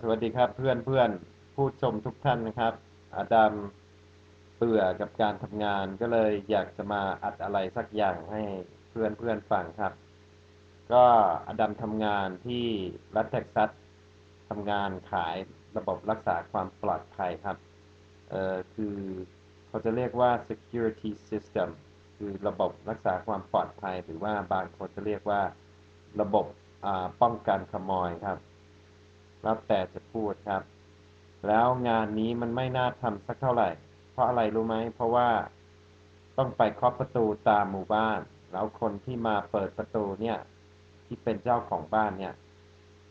สวัสดีครับเพื่อนเพื่อนผู้ชมทุกท่านนะครับอาดัมเบื่อกับการทำงานก็เลยอยากจะมาอัดอะไรสักอย่างให้เพื่อนเพื่อนฟังครับ ก็อาดัมทำงานที่รัฐเท็กซัสทำงานขายระบบรักษาความปลอดภัยครับเอ่อคือเขาจะเรียกว่า security system คือระบบรักษาความปลอดภัย หรือว่าบางคนจะเรียกว่าระบบป้องกันขโมยครับ แล้วแต่จะพูดครับ แล้วงานนี้มันไม่น่าทำสักเท่าไหร่ เพราะอะไรรู้ไหม เพราะว่าต้องไปเคาะประตูตามหมู่บ้าน แล้วคนที่มาเปิดประตูเนี่ย ที่เป็นเจ้าของบ้านเนี่ย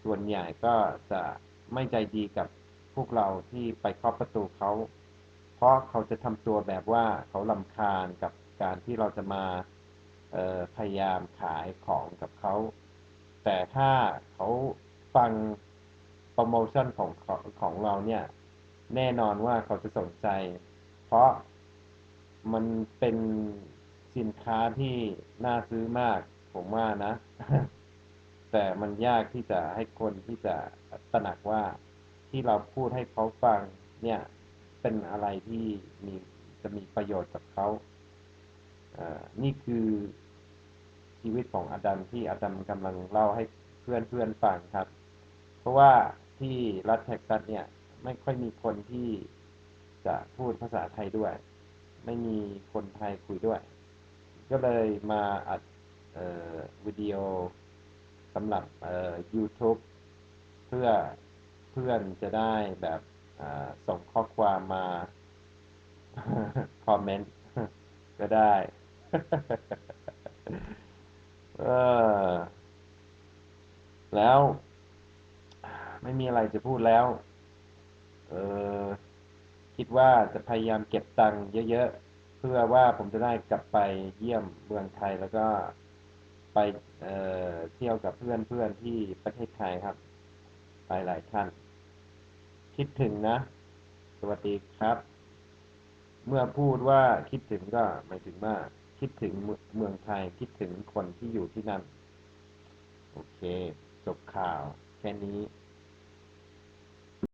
ส่วนใหญ่ก็จะไม่ใจดีกับพวกเราที่ไปเคาะประตูเขา เพราะเขาจะทำตัวแบบว่าเขาลำคาญกับการที่เราจะมาพยายามขายของกับเขา แต่ถ้าเขาฟัง รโมชั่นของของเราเนี่ย แน่นอนว่าเขาจะสนใจ เพราะมันเป็นสินค้าที่น่าซื้อมาก ผมว่านะ แต่มันยากที่จะให้คนที่จะตระหนักว่าที่เราพูดให้เขาฟังเนี่ย เป็นอะไรที่มีจะมีประโยชน์กับเขาอ่านี่คือชีวิตของอดัมที่อดัมกำลังเล่าให้เพื่อนเพื่อนฟังครับ เพราะว่า ที่รัฐเท็กซัสเนี่ย ไม่ค่อยมีคนที่จะพูดภาษาไทยด้วย ไม่มีคนไทยคุยด้วย ก็เลยมาอัดวิดีโอสำหรับ YouTube เพื่อเพื่อนจะได้แบบส่งข้อความมาคอมเมนต์ก็ได้เออแล้ว ไม่มีอะไรจะพูดแล้ว เออคิดว่าจะพยายามเก็บตังค์เยอะๆ เพื่อว่าผมจะได้กลับไปเยี่ยมเมืองไทยแล้วก็ไปเเที่ยวกับเพื่อนๆที่ประเทศไทยครับ ไปหลายท่าน คิดถึงนะ สวัสดีครับ เมื่อพูดว่าคิดถึงก็หมายถึงว่าคิดถึงเมืองไทย คิดถึงคนที่อยู่ที่นั่น โอเค จบข่าวแค่นี้